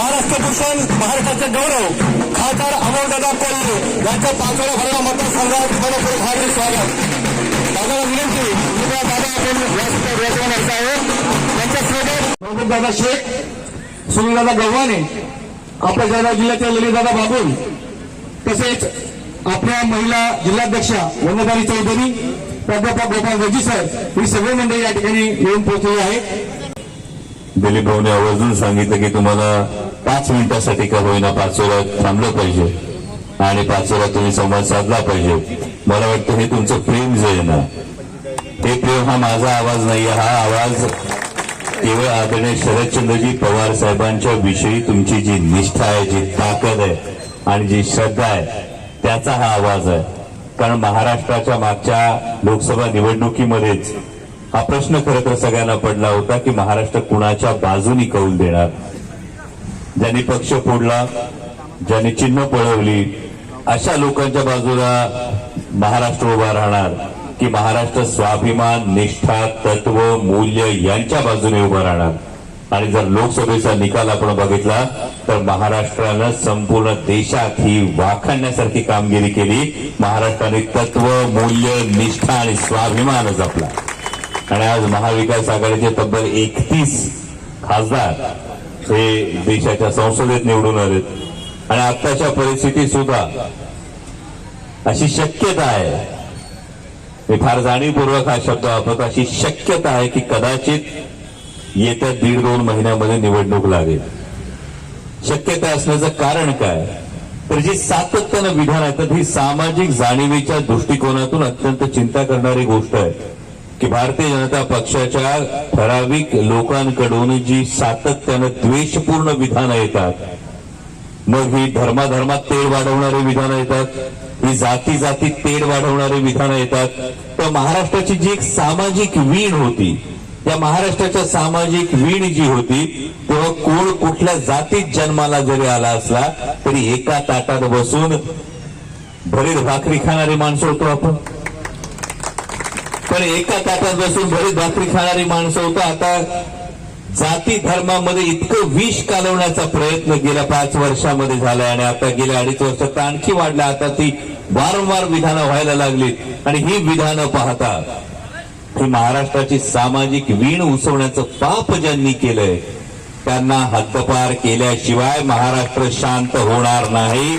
महाराष्ट्र भूषण महाराष्ट्राचे गौरव खासदार अमोलदादा कोल्हे यांच्या पाचव्या भरणा मतदारसंघात मनपूर्वक हार्दिक स्वागत. दादाला विनंती कृपया दादा आपण व्यासपीठावर विराजमान असावं त्यांच्यासोबत दादा शेख सुनीलदादा गव्हाणे आपल्या जळगाव जिल्ह्यातील ललितदादा बाबुल तसेच आपल्या महिला जिल्हाध्यक्षा वंदनारी चौधरी प्राध्यापक गोपाल रेड्डी सर ही सगळी मंडळी या ठिकाणी येऊन पोहोचलेली आहेत. दिलीप भाऊने आवर्जून सांगितलं की तुम्हाला पाच मिनिटासाठी का होईना पाचोऱ्यात थांबलं पाहिजे. आणि पाचोऱ्यात तुम्ही संवाद साधला पाहिजे. मला वाटतं हे तुमचं प्रेम जे आहे ना हे प्रेम हा माझा आवाज नाही हा आवाज केवळ आदरणीय शरदचंद्रजी पवार साहेबांच्या विषयी तुमची जी निष्ठा आहे जी ताकद आहे आणि जी श्रद्धा आहे त्याचा हा आवाज आहे. कारण महाराष्ट्राच्या मागच्या लोकसभा निवडणुकीमध्येच हा प्रश्न खरं तर सगळ्यांना पडला होता की महाराष्ट्र कुणाच्या बाजूनी कौल देणार? ज्यांनी पक्ष फोडला ज्यांनी चिन्ह पळवली अशा लोकांच्या बाजूला महाराष्ट्र उभा राहणार की महाराष्ट्र स्वाभिमान निष्ठा तत्व मूल्य यांच्या बाजूने उभा राहणार. आणि जर लोकसभेचा निकाल आपण बघितला तर महाराष्ट्रानं संपूर्ण देशात ही वाखाणण्यासारखी कामगिरी केली. महाराष्ट्राने तत्व मूल्य निष्ठा आणि स्वाभिमान जपला. आणि आज महाविकास आघाडीचे तब्बल एकतीस खासदार हे देशाच्या संसदेत निवडून आलेत. आणि आत्ताच्या परिस्थितीत सुद्धा अशी शक्यता आहे. मी फार जाणीवपूर्वक हा शब्द वापरतो. अशी शक्यता आहे की कदाचित येत्या दीड दोन महिन्यामध्ये निवडणूक लागेल. शक्यता असण्याचं कारण काय? तर जी सातत्यानं विधान आहे तर ही सामाजिक जाणीवेच्या दृष्टिकोनातून अत्यंत चिंता करणारी गोष्ट आहे. की भारतीय जनता पक्षाच्या ठराविक लोकांकडून जी सातत्यानं द्वेषपूर्ण विधानं येतात मग ही धर्माधर्मात तेढ वाढवणारी विधानं येतात ही जाती जातीत तेढ वाढवणारी विधानं येतात. तर महाराष्ट्राची जी एक सामाजिक वीण होती त्या महाराष्ट्राच्या सामाजिक वीण जी होती तेव्हा कोण कुठल्या जातीत जन्माला जरी आला असला तरी एका ताटात बसून भरीत भाकरी खाणारी माणसं होतो आपण. पण एका ताटात बसून भरीत भाकरी खाणारी माणसं होतो. आता जाती धर्मामध्ये इतकं विष कालवण्याचा प्रयत्न गेल्या पाच वर्षामध्ये झालाय आणि आता गेल्या अडीच वर्षात आणखी वाढला. आता ती वारंवार विधानं व्हायला लागली आणि ही विधानं पाहता ही महाराष्ट्राची सामाजिक वीण उसवण्याचं पाप ज्यांनी केलंय त्यांना हद्दपार केल्याशिवाय महाराष्ट्र शांत होणार नाही.